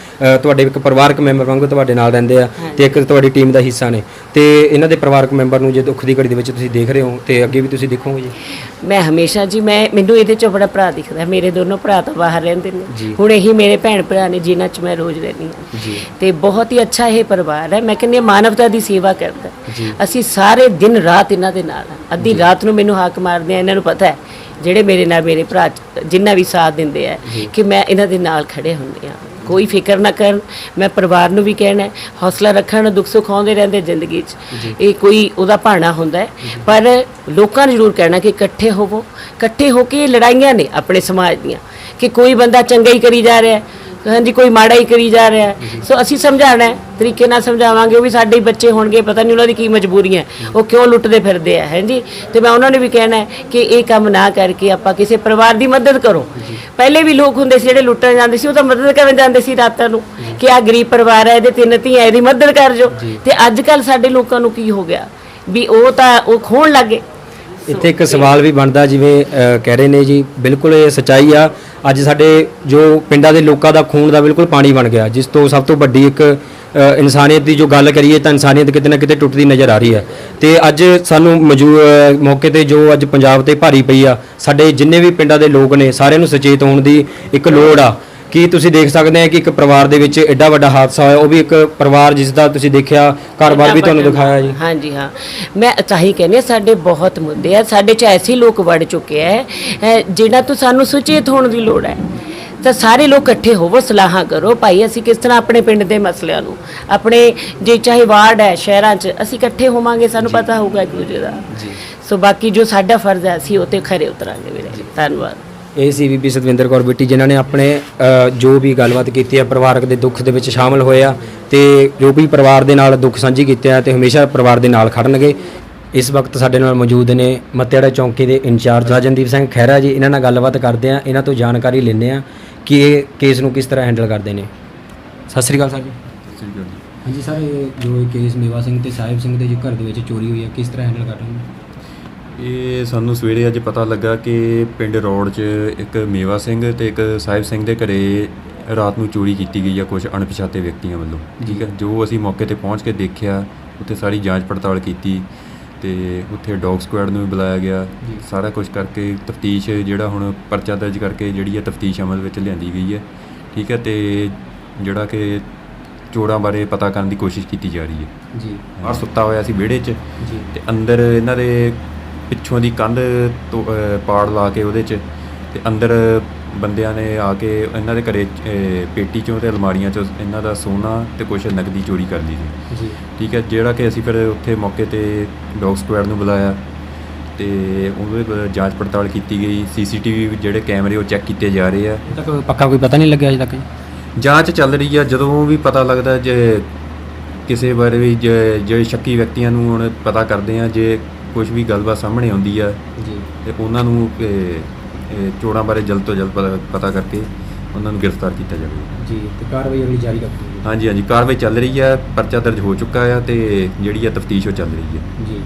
ਤੁਹਾਡੇ ਇੱਕ ਪਰਿਵਾਰਕ ਮੈਂਬਰ ਵਾਂਗੂ ਤੁਹਾਡੇ ਨਾਲ ਰਹਿੰਦੇ ਆ ਤੇ ਇੱਕ ਤੁਹਾਡੀ ਟੀਮ ਦਾ ਹਿੱਸਾ ਨੇ। ਤੇ ਇਹਨਾਂ ਦੇ ਪਰਿਵਾਰਕ ਮੈਂਬਰ ਨੂੰ ਜੇ ਦੁੱਖ ਦੀ ਘੜੀ ਦੇ ਵਿੱਚ ਤੁਸੀਂ ਦੇਖ ਰਹੇ ਹੋ ਤੇ ਅੱਗੇ ਵੀ ਤੁਸੀਂ ਦੇਖੋਗੇ ਜੀ? ਮੈਂ ਹਮੇਸ਼ਾ ਜੀ ਮੈਂ ਮੈਨੂੰ ਇਹਦੇ ਚੋਂ ਬੜਾ ਭਰਾ ਦਿਖਦਾ। ਮੇਰੇ ਦੋਨੋਂ ਭਰਾ ਤਾਂ ਬਾਹਰ ਰਹਿੰਦੇ ਨੇ। ਹੁਣ ਇਹੀ ਮੇਰੇ ਭੈਣ ਭਰਾ ਨੇ ਜਿਨ੍ਹਾਂ ਚ ਮੈਂ ਰੋਜ਼ ਰਹਿੰਦੀ ਹਾਂ। ਤੇ ਬਹੁਤ ਹੀ ਅੱਛਾ ਇਹ ਪਰਿਵਾਰ ਹੈ। ਮੈਂ ਕਹਿੰਦੀ ਮਾਨਵਤਾ ਦੀ ਸੇਵਾ ਕਰਦਾ ਅਸੀਂ ਸਾਰੇ ਦਿਨ ਰਾਤ ਇਹਨਾਂ ਦੇ ਨਾਲ। ਅੱਧੀ ਰਾਤ ਨੂੰ ਮੈਨੂੰ ਹਾਕ ਮਾਰਦੇ ਆ। ਇਹਨਾਂ ਨੂੰ ਪਤਾ ਹੈ ਜਿਹੜੇ ਮੇਰੇ ਨਾਲ ਮੇਰੇ ਭਰਾ ਜਿੰਨਾ ਵੀ ਸਾਥ ਦਿੰਦੇ ਆ ਕਿ ਮੈਂ ਇਹਨਾਂ ਦੇ ਨਾਲ ਖੜੇ ਹੁੰਦੇ ਆ ਕੋਈ ਫਿਕਰ ਨਾ ਕਰਨ ਮੈਂ ਪਰਿਵਾਰ ਨੂੰ ਵੀ ਕਹਿਣਾ ਹੌਸਲਾ ਰੱਖਣ ਦੁੱਖ ਸੁੱਖ ਆਉਂਦੇ ਰਹਿੰਦੇ ਜ਼ਿੰਦਗੀ 'ਚ। ਇਹ ਕੋਈ ਉਹਦਾ ਭਾਣਾ ਹੁੰਦਾ ਹੈ। ਪਰ ਲੋਕਾਂ ਨੂੰ ਜ਼ਰੂਰ ਕਹਿਣਾ ਕਿ ਇਕੱਠੇ ਹੋਵੋ। ਇਕੱਠੇ ਹੋ ਕੇ ਇਹ ਲੜਾਈਆਂ ਨੇ ਆਪਣੇ ਸਮਾਜ ਦੀਆਂ ਕਿ ਕੋਈ ਬੰਦਾ ਚੰਗਾ ਹੀ ਕਰੀ ਜਾ ਰਿਹਾ ਹੈ। ਹਾਂਜੀ ਕੋਈ ਮਾੜਾ ਹੀ ਕਰੀ ਜਾ ਰਿਹਾ ਹੈ। ਸੋ ਅਸੀਂ ਸਮਝਾਉਣਾ ਹੈ ਤਰੀਕੇ ਨਾਲ ਸਮਝਾਵਾਂਗੇ ਉਹ ਵੀ ਸਾਡੇ ਹੀ ਬੱਚੇ ਹੋਣਗੇ ਪਤਾ ਨਹੀਂ ਉਹਨਾਂ ਦੀ ਕੀ ਮਜਬੂਰੀਆਂ ਹੈ, ਉਹ ਕਿਉਂ ਲੁੱਟਦੇ ਫਿਰਦੇ ਆ ਹਾਂਜੀ? ਤੇ ਮੈਂ ਉਹਨਾਂ ਨੂੰ ਵੀ ਕਹਿਣਾ ਹੈ ਕਿ ਇਹ ਕੰਮ ਨਾ ਕਰਕੇ ਆਪਾਂ ਕਿਸੇ ਪਰਿਵਾਰ ਦੀ ਮਦਦ ਕਰੋ। ਪਹਿਲੇ ਵੀ ਲੋਕ ਹੁੰਦੇ ਸੀ ਜਿਹੜੇ ਲੁੱਟਣ ਜਾਂਦੇ ਸੀ ਉਹ ਤਾਂ ਮਦਦ ਕਰਨ ਜਾਂਦੇ ਸੀ ਰਾਤਾਂ ਨੂੰ ਕਿ ਆ ਗਰੀਬ ਪਰਿਵਾਰ ਹੈ ਇਹਦੇ ਤਿੰਨ ਧੀਆਂ ਇਹਦੀ ਮਦਦ ਕਰ ਜੋ। ਤੇ ਅੱਜ ਕੱਲ ਸਾਡੇ ਲੋਕਾਂ ਨੂੰ ਕੀ ਹੋ ਗਿਆ? ਵੀ ਉਹ ਤਾਂ ਉਹ ਖੋਣ ਲੱਗੇ ਇੱਥੇ ਇੱਕ ਸਵਾਲ ਵੀ ਬਣਦਾ ਜਿਵੇਂ ਅ, ਕਹਿ ਰਹੇ ਨੇ ਜੀ ਬਿਲਕੁਲ ਇਹ ਸਚਾਈ ਆ। ਅੱਜ ਸਾਡੇ ਜੋ ਪਿੰਡਾਂ ਦੇ ਲੋਕਾਂ ਦਾ ਖੂਨ ਦਾ ਬਿਲਕੁਲ ਪਾਣੀ ਬਣ ਗਿਆ ਜਿਸ ਤੋਂ ਸਭ ਤੋਂ ਵੱਡੀ ਇੱਕ ਅ, ਇਨਸਾਨੀਅਤ ਦੀ ਜੋ ਗੱਲ ਕਰੀਏ ਤਾਂ ਇਨਸਾਨੀਅਤ ਕਿਤੇ ਨਾ ਕਿਤੇ ਟੁੱਟਦੀ ਨਜ਼ਰ ਆ ਰਹੀ ਹੈ। ਤੇ ਅੱਜ ਸਾਨੂੰ ਮੌਜੂ ਅ, ਮੌਕੇ ਤੇ ਜੋ ਅੱਜ ਪੰਜਾਬ ਤੇ ਭਾਰੀ ਪਈ ਆ ਸਾਡੇ ਜਿੰਨੇ ਵੀ ਪਿੰਡਾਂ ਦੇ ਲੋਕ ਨੇ ਸਾਰਿਆਂ ਨੂੰ ਸੁਚੇਤ ਹੋਣ ਦੀ ਇੱਕ ਲੋੜ ਆ। ਕੀ ਤੁਸੀਂ ਦੇਖ ਸਕਦੇ ਆ ਕਿ ਇੱਕ ਪਰਿਵਾਰ ਦੇ ਵਿੱਚ ਐਡਾ ਵੱਡਾ ਹਾਦਸਾ ਹੋਇਆ? ਉਹ ਵੀ ਇੱਕ ਪਰਿਵਾਰ ਜਿਸ ਦਾ ਤੁਸੀਂ ਦੇਖਿਆ ਘਰ-ਬਾਰ ਵੀ ਤੁਹਾਨੂੰ ਦਿਖਾਇਆ ਜੀ। ਹਾਂਜੀ ਹਾਂ। ਮੈਂ ਚਾਹੀ ਕਹਿੰਦੀ ਹਾਂ, ਸਾਡੇ ਬਹੁਤ ਮੁੱਦੇ ਆ। ਸਾਡੇ ਚ ਐਸੇ ਲੋਕ ਵੜ ਚੁੱਕੇ ਐ ਅਹ ਜਿਹਨਾਂ ਤੋਂ ਸਾਨੂੰ ਸੁਚੇਤ ਹੋਣ ਦੀ ਲੋੜ ਹੈ। ਤਾਂ ਸਾਰੇ ਲੋਕ ਇਕੱਠੇ ਹੋਵੋ ਸਲਾਹਾਂ ਕਰੋ ਭਾਈ ਅਸੀਂ ਕਿਸ ਤਰ੍ਹਾਂ ਆਪਣੇ ਪਿੰਡ ਦੇ ਮਸਲਿਆਂ ਨੂੰ ਆਪਣੇ ਜੇ ਚਾਹੇ ਵਾਰਡ ਹੈ ਸ਼ਹਿਰਾਂ 'ਚ ਅਸੀਂ ਇਕੱਠੇ ਹੋਵਾਂਗੇ ਸਾਨੂੰ ਪਤਾ ਹੋਊਗਾ ਇੱਕ ਦੂਜੇ ਦਾ। ਸੋ ਬਾਕੀ ਜੋ ਸਾਡਾ ਫਰਜ਼ ਹੈ ਅਸੀਂ ਉਹ ਤੇ ਖਰੇ ਉਤਰਾਂਗੇ ਵੀਰੇ। ਧੰਨਵਾਦ। ਇਹ ਸੀ ਬੀਬੀ ਸਤਵਿੰਦਰ ਕੌਰ ਬਿੱਟੀ ਜਿਨ੍ਹਾਂ ਨੇ ਆਪਣੇ ਜੋ ਵੀ ਗੱਲਬਾਤ ਕੀਤੀ ਹੈ ਪਰਿਵਾਰਕ ਦੇ ਦੁੱਖ ਦੇ ਵਿੱਚ ਸ਼ਾਮਲ ਹੋਏ ਆ ਤੇ ਜੋ ਵੀ ਪਰਿਵਾਰ ਦੇ ਨਾਲ ਦੁੱਖ ਸਾਂਝੀ ਕੀਤੇ ਆ ਤੇ ਹਮੇਸ਼ਾ ਪਰਿਵਾਰ ਦੇ ਨਾਲ ਖੜਨਗੇ। ਇਸ ਵਕਤ ਸਾਡੇ ਨਾਲ ਮੌਜੂਦ ਨੇ ਮੱਤੇੜਾ ਚੌਂਕੀ ਦੇ ਇੰਚਾਰਜ ਰਾਜਨਦੀਪ ਸਿੰਘ ਖਹਿਰਾ ਜੀ। ਇਹਨਾਂ ਨਾਲ ਗੱਲਬਾਤ ਕਰਦੇ ਆ ਇਹਨਾਂ ਤੋਂ ਜਾਣਕਾਰੀ ਲੈਂਦੇ ਆ ਕਿ ਇਹ ਕੇਸ ਨੂੰ ਕਿਸ ਤਰ੍ਹਾਂ ਹੈਂਡਲ ਕਰਦੇ ਨੇ। ਸਤਿ ਸ੍ਰੀ ਅਕਾਲ ਸਰ ਜੀ। ਹਾਂਜੀ ਸਰ ਇਹ ਜੋ ਇਹ ਕੇਸ ਮੇਵਾ ਸਿੰਘ ਤੇ ਸਾਹਿਬ ਸਿੰਘ ਦੇ ਜੋ ਘਰ ਦੇ ਵਿੱਚ ਚੋਰੀ ਹੋਈ ਹੈ ਕਿਸ ਤਰ੍ਹਾਂ ਹੈਂਡਲ ਕਰ ਰਹੇ ਹੋ ਇਹ ਸਾਨੂੰ ਸਵੇਰੇ ਅੱਜ ਪਤਾ ਲੱਗਾ ਕਿ ਪਿੰਡ ਰੋਡ 'ਚ ਇੱਕ ਮੇਵਾ ਸਿੰਘ ਤੇ ਇੱਕ ਸਾਹਿਬ ਸਿੰਘ ਦੇ ਘਰੇ ਰਾਤ ਨੂੰ ਚੋਰੀ ਕੀਤੀ ਗਈ ਆ ਕੁਝ ਅਣਪਛਾਤੇ ਵਿਅਕਤੀਆਂ ਵੱਲੋਂ ਠੀਕ ਹੈ? ਜੋ। ਅਸੀਂ ਮੌਕੇ ਤੇ ਪਹੁੰਚ ਕੇ ਦੇਖਿਆ ਉੱਥੇ ਸਾਰੀ ਜਾਂਚ ਪੜਤਾਲ ਕੀਤੀ ਤੇ ਉੱਥੇ ਡੌਗ ਸਕੁਐਡ ਨੂੰ ਵੀ ਬੁਲਾਇਆ ਗਿਆ। ਸਾਰਾ ਕੁਝ ਕਰਕੇ ਤਫਤੀਸ਼ ਜਿਹੜਾ ਹੁਣ ਪਰਚਾ ਦਰਜ ਕਰਕੇ ਜਿਹੜੀ ਹੈ ਤਫਤੀਸ਼ ਅਮਲ ਵਿੱਚ ਲਿਆਂਦੀ ਗਈ ਹੈ ਠੀਕ ਹੈ? ਤੇ ਜਿਹੜਾ ਕਿ ਚੋਰਾਂ ਬਾਰੇ ਪਤਾ ਕਰਨ ਦੀ ਕੋਸ਼ਿਸ਼ ਕੀਤੀ ਜਾ ਰਹੀ ਹੈ। ਜੀ। ਬਾਹਰ ਸੁੱਤਾ ਹੋਇਆ ਸੀ ਵਿਹੜੇ 'ਚ ਜੀ। ਤੇ ਅੰਦਰ ਇਹਨਾਂ ਦੇ ਪਿੱਛੋਂ ਦੀ ਕੰਧ ਤੋਂ ਪਾੜ ਲਾ ਕੇ ਉਹਦੇ 'ਚ ਤੇ ਅੰਦਰ ਬੰਦਿਆਂ ਨੇ ਆ ਕੇ ਇਹਨਾਂ ਦੇ ਘਰੇ ਪੇਟੀ ਚੋਂ ਤੇ ਅਲਮਾਰੀਆਂ ਚੋਂ ਇਹਨਾਂ ਦਾ ਸੋਨਾ ਤੇ ਕੁਝ ਨਕਦੀ ਚੋਰੀ ਕਰ ਲਈ ਸੀ। ਜੀ। ਠੀਕ ਹੈ ਜਿਹੜਾ ਕਿ ਅਸੀਂ ਫਿਰ ਉੱਥੇ ਮੌਕੇ ਤੇ ਡੌਗ ਸਕੁਐਡ ਨੂੰ ਬੁਲਾਇਆ ਤੇ ਉਹਦੇ ਜਾਂਚ ਪੜਤਾਲ ਕੀਤੀ ਗਈ। ਸੀਸੀਟੀਵੀ ਜਿਹੜੇ ਕੈਮਰੇ ਉਹ ਚੈੱਕ ਕੀਤੇ ਜਾ ਰਹੇ ਆ। ਤੱਕ ਪੱਕਾ ਕੋਈ ਪਤਾ ਨਹੀਂ ਲੱਗਿਆ ਅਜੇ ਤੱਕ ਜਾਂਚ ਚੱਲ ਰਹੀ ਆ ਜਦੋਂ ਵੀ ਪਤਾ ਲੱਗਦਾ ਜੇ ਕਿਸੇ ਬਾਰੇ ਵੀ ਜ- ਸ਼ੱਕੀ ਵਿਅਕਤੀਆਂ ਨੂੰ ਹੁਣ ਪਤਾ ਕਰਦੇ ਆ ਜੇ ਕੁਝ ਵੀ ਗੱਲਬਾਤ ਸਾਹਮਣੇ ਆਉਂਦੀ ਆ ਜੀ। ਤੇ ਉਹਨਾਂ ਨੂੰ ਚੋਰਾਂ ਬਾਰੇ ਜਲਦ ਤੋਂ ਜਲਦ ਪਤਾ- ਕਰਕੇ ਉਹਨਾਂ ਨੂੰ ਗ੍ਰਿਫਤਾਰ ਕੀਤਾ ਜਾਵੇ। ਜੀ ਤੇ ਕਾਰਵਾਈ ਅਗਲੀ ਜਾਰੀ ਰੱਖੋਗੇ ਹਾਂਜੀ ਹਾਂਜੀ ਕਾਰਵਾਈ ਚੱਲ ਰਹੀ ਹੈ ਪਰਚਾ ਦਰਜ ਹੋ ਚੁੱਕਾ ਆ ਤੇ ਜਿਹੜੀ ਆ ਤਫਤੀਸ਼ ਉਹ ਚੱਲ ਰਹੀ ਹੈ। ਜੀ।